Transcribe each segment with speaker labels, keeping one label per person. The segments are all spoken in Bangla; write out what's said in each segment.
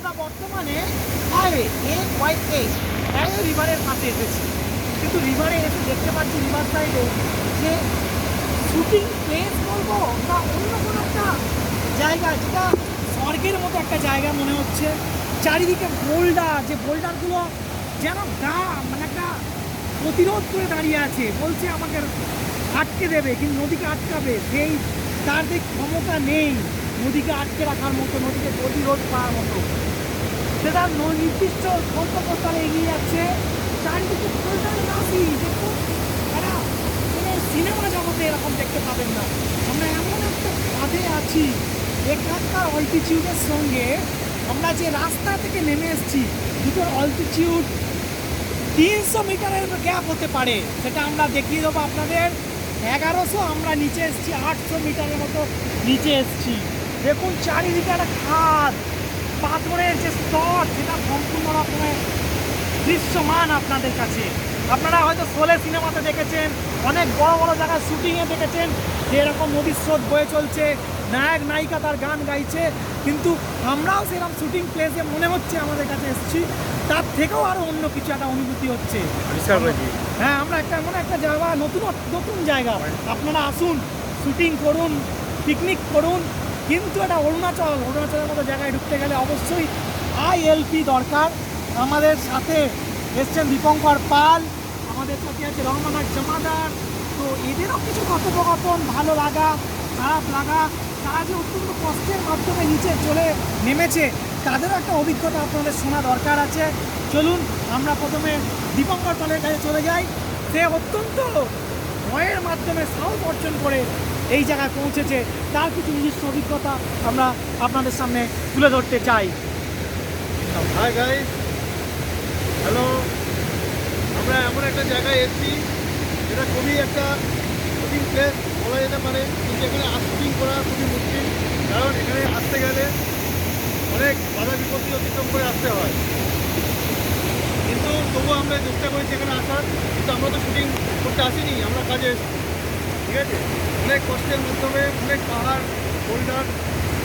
Speaker 1: আমরা বর্তমানে হাইওয়ে এ ওয়াই এ হাইওয়ে রিভারের পাশে এসেছি। কিন্তু রিভারে এসে দেখতে পাচ্ছি রিভার সাইডে যে শুটিং প্লেস বলব না অন্য কোনো একটা জায়গা যেটা স্বর্গের মতো একটা জায়গা মনে হচ্ছে। চারিদিকে বোল্ডার যে বোল্ডারগুলো যেন গা মানে একটা প্রতিরোধ করে দাঁড়িয়ে আছে, বলছে আমাকে আটকে দেবে, কিন্তু নদীকে আটকাবে, সেই তার যে ক্ষমতা নেই। নদীকে আটকে রাখার মতো, নদীকে প্রতিরোধ করার মতো। সেটা নির্দিষ্ট গন্তব্যস্থলে এগিয়ে যাচ্ছে। চারিদিকে দেখুন একটা কোনো সিনেমা জগতে এরকম দেখতে পাবেন না। আমরা এমন একটা কাঁধে আছি, এখানকার অল্টিচিউডের সঙ্গে আমরা যে রাস্তা থেকে নেমে এসেছি, দুটোর অল্টিচিউড তিনশো মিটারের গ্যাপ হতে পারে। সেটা আমরা দেখিয়ে দেবো আপনাদের। এগারোশো আমরা নিচে এসেছি, আটশো মিটারের মতো নিচে এসেছি। দেখুন চারিদিকে একটা খাদ। পাথরের যে স্তর সেটা সম্পূর্ণ রকমের দৃশ্যমান আপনাদের কাছে। আপনারা হয়তো সোলে সিনেমাতে দেখেছেন অনেক বড় বড় জায়গায় শুটিংয়ে দেখেছেন যে এরকম নদীর স্রোত বয়ে চলছে নায়ক নায়িকা তার গান গাইছে কিন্তু আমরাও সেরকম শুটিং প্লেসে মনে হচ্ছে আমাদের কাছে এসেছি। তার থেকেও আরও অন্য কিছু একটা অনুভূতি হচ্ছে। হ্যাঁ আমরা একটা এমন একটা জায়গা নতুন নতুন জায়গা। আপনারা আসুন শুটিং করুন পিকনিক করুন কিন্তু এটা অরুণাচল, অরুণাচলের মতো জায়গায় ঢুকতে গেলে অবশ্যই আইএলপি দরকার। আমাদের সাথে এসছেন দীপঙ্কর পাল, আমাদের সাথে আছে রহমানার জমাদার। তো এদেরও কিছু কথোপকথন, ভালো লাগা, খারাপ লাগা, তারা যে অত্যন্ত কষ্টের মাধ্যমে নিচে চলে নেমেছে, তাদেরও একটা অভিজ্ঞতা আপনাদের শোনা দরকার আছে। চলুন, আমরা প্রথমে দীপঙ্কর পালের কাছে চলে যাই। সে অত্যন্ত ভয়ের মাধ্যমে সাহস অর্জন করে এই জায়গায় পৌঁছেছে। তার কিছু নিজস্ব অভিজ্ঞতা আমরা আপনাদের সামনে তুলে ধরতে চাই।
Speaker 2: হ্যালো আমরা এমন একটা জায়গায় এসেছি, যেটা খুবই একটা শুটিং প্লেস বলা যেতে পারে, কিন্তু এখানে শুটিং করা খুবই মুশকিল, কারণ এখানে আসতে গেলে অনেক বাধা বিপত্তি অতিক্রম করে আসতে হয়। কিন্তু তবুও আমরা চেষ্টা করেছি এখানে আসার, কিন্তু আমরা তো শুটিং করতে আসিনি, আমরা কাজে ঠিক আছে? অনেক কষ্টের মাধ্যমে, অনেক পাহাড় বোল্ডার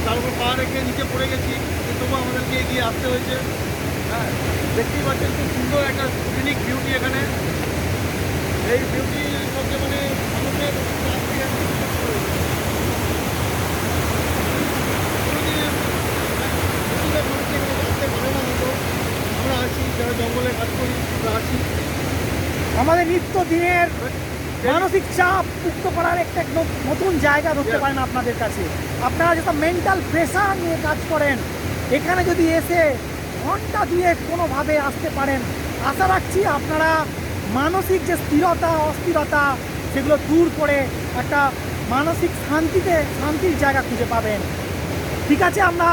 Speaker 2: তার উপর পা রেখে নিচে পড়ে গেছি তবুও আমাদেরকে এগিয়ে আসতে হয়েছে। হ্যাঁ দেখতেই পাচ্ছেন খুব সুন্দর একটা ইউনিক বিউটি এখানে। এই বিউটি সবচেয়ে মানে মানুষের আমরা আছি, যারা জঙ্গলে কাজ করি, আমরা আছি।
Speaker 1: আমাদের নিত্য দিনের মানসিক চাপ মুক্ত করার একটা নতুন জায়গা ধরতে পারেন আপনাদের কাছে। আপনারা যেটা মেন্টাল প্রেশার নিয়ে কাজ করেন এখানে যদি এসে ঘণ্টা দিয়ে কোনোভাবে আসতে পারেন আশা রাখছি আপনারা মানসিক যে স্থিরতা অস্থিরতা সেগুলো দূর করে একটা মানসিক শান্তিতে শান্তির জায়গা খুঁজে পাবেন। ঠিক আছে আমরা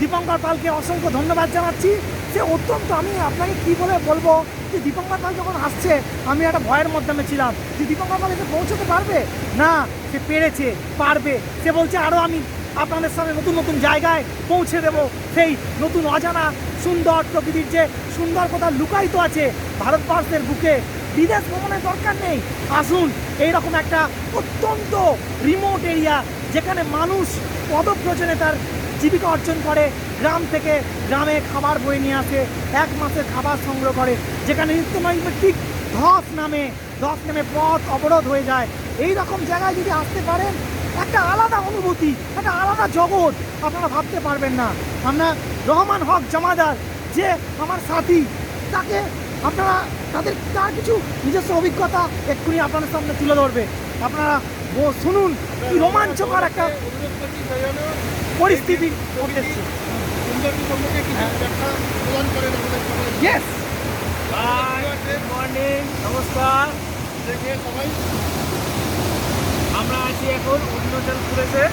Speaker 1: দীপঙ্কর পালকে অসংখ্য ধন্যবাদ জানাচ্ছি। সে অত্যন্ত আমি আপনাকে কি বলে বলব যে দীপঙ্কর পাল যখন আসছে, আমি একটা ভয়ের মাধ্যমে ছিলাম। যে দীপঙ্কর পাল এসে পৌঁছতে পারবে? না, সে পেরেছে, পারবে। সে বলছে আরও আমি আপনাদের সামনে নতুন নতুন জায়গায় পৌঁছে দেব। সেই নতুন অজানা সুন্দর প্রকৃতির যে সুন্দর কথা লুকায়িত আছে ভারতবর্ষের বুকে, বিদেশ ভ্রমণের দরকার নেই। আসুন, এইরকম একটা অত্যন্ত রিমোট এরিয়া যেখানে মানুষ পদপ্রজনে তার জীবিকা অর্জন করে গ্রাম থেকে গ্রামে খাবার বয়ে নিয়ে আসে এক মাসের খাবার সংগ্রহ করে যেখানে নিত্যনৈমিত্তিক ধস নামে ধস নামে পথ অবরোধ হয়ে যায়। এই রকম জায়গায় যদি আসতে পারেন একটা আলাদা অনুভূতি একটা আলাদা জগৎ আপনারা ভাবতে পারবেন না। আমরা রহমান হক জমাদার যে আমার সাথী তাকে আপনারা তাদের তার কিছু নিজস্ব অভিজ্ঞতা এক্ষুনি আপনাদের সামনে তুলে ধরবে। আপনারা শুনুন কি রোমাঞ্চকর একটা পরিস্থিতি মধ্যে
Speaker 2: সৌন্দর্য সম্পর্কে কিছু ব্যাখ্যা প্রদান করেন আমাদের
Speaker 1: ইয়েস মর্নিং নমস্কার।
Speaker 2: দেখে সবাই।
Speaker 3: আমরা আছি এখন অরুণাচল প্রদেশে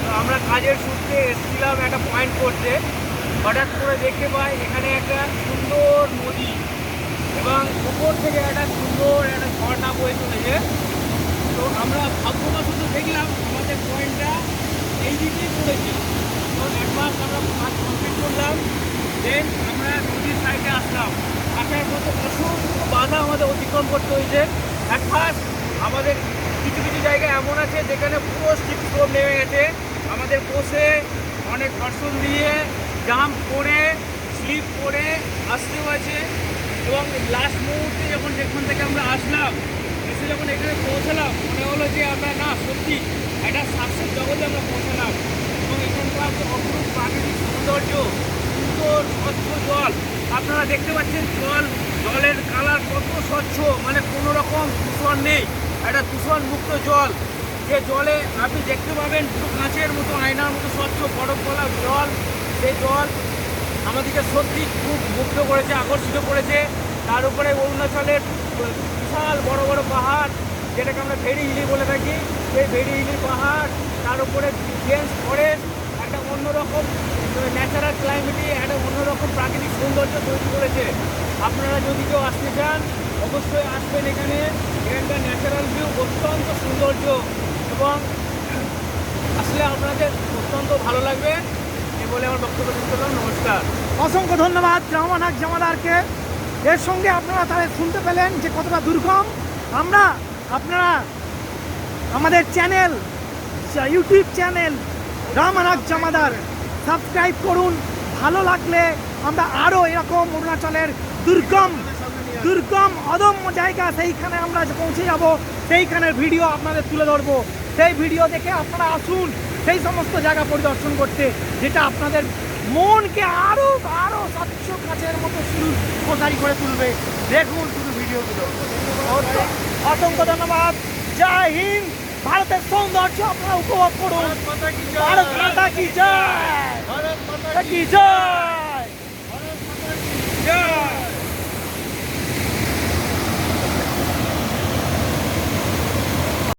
Speaker 3: তো আমরা কাজের সূত্রে এসেছিলাম একটা পয়েন্ট করতে। হঠাৎ করে দেখতে পাই এখানে একটা সুন্দর নদী এবং উপর থেকে একটা সুন্দর একটা ঝর্ণা বয়ে চলেছে। তো আমরা ভাগ্যবশত দেখলাম আমাদের পয়েন্টটা এই দিকেই পড়েছে। তো অ্যাডভান্স আমরা কাজ কমপ্লিট করলাম। দেন আমরা নদীর সাইডে আসলাম। আসার মতো অসংখ্য বাধা আমাদের অতিক্রম করতে হয়েছে। ফার্স্ট আমাদের কিছু কিছু জায়গা এমন আছে যেখানে পুরো স্টিপ নেমে গেছে। আমাদের বসে অনেক ঘর্ষণ দিয়ে জাম্প করে স্লিপ করে আসতে হয়েছে এবং লাস্ট মুহূর্তে যখন যেখান থেকে আমরা আসলাম, এসে যখন এখানে পৌঁছালাম, মনে হলো যে আমরা না, সত্যি একটা সাকসেস জগতে আমরা যে অপরূপ প্রাকৃতিক সৌন্দর্য সুন্দর স্বচ্ছ জল আপনারা দেখতে পাচ্ছেন জল জলের কালার কত স্বচ্ছ মানে কোনো রকম দূষণ নেই একটা দূষণ মুক্ত জল যে জলে আপনি দেখতে পাবেন পুরো কাঁচের মতো আয়নার মতো স্বচ্ছ বরফ গলা জল সেই জল আমাদেরকে সত্যি খুব মুগ্ধ করেছে আকর্ষিত করেছে তার উপরে অরুণাচলের বিশাল বড় বড় পাহাড় যেটাকে আমরা ভেড়ি হিলি বলে থাকি সেই ভেড়ি হিলি পাহাড় তার উপরে ডেন্স ফরেস্ট অন্যরকম ন্যাচারাল ক্লাইমেটে একটা অন্যরকম প্রাকৃতিক সৌন্দর্য তৈরি করেছে। আপনারা যদি কেউ আসতে চান, অবশ্যই আসবেন এখানে। এখানকার ন্যাচারাল ভিউ অত্যন্ত সৌন্দর্য এবং আসলে আপনাদের অত্যন্ত ভালো লাগবে। এই বলে আমার বক্তব্য শেষ করলাম। নমস্কার।
Speaker 1: অসংখ্য ধন্যবাদ রামানাথ জামাদারকে। এর সঙ্গে আপনারা তাহলে শুনতে পেলেন যে কতটা দুর্গম। আমরা আপনারা আমাদের channel YouTube channel Ramanath Jamadar subscribe করুন। ভালো লাগলে আমরা আরও এরকম অরুণাচলের দুর্গম দুর্গম, অদম্য জায়গা সেইখানে আমরা পৌঁছে যাব। সেইখানের ভিডিও আপনাদের তুলে ধরবো। সেই ভিডিও দেখে আপনারা আসুন, সেই সমস্ত জায়গা পরিদর্শন করতে, যেটা আপনাদের মনকে আরও আরও স্বচ্ছ কাছের মতো শুরু, প্রসারী করে তুলবে। দেখুন শুধু ভিডিওগুলো অসংখ্য ধন্যবাদ। জয় হিন্দ! ভারতের সৌন্দর্য আপনারা উপভোগ করুন।
Speaker 2: ভারত মাতা কি জয়!
Speaker 1: কি জয়।
Speaker 3: জয়।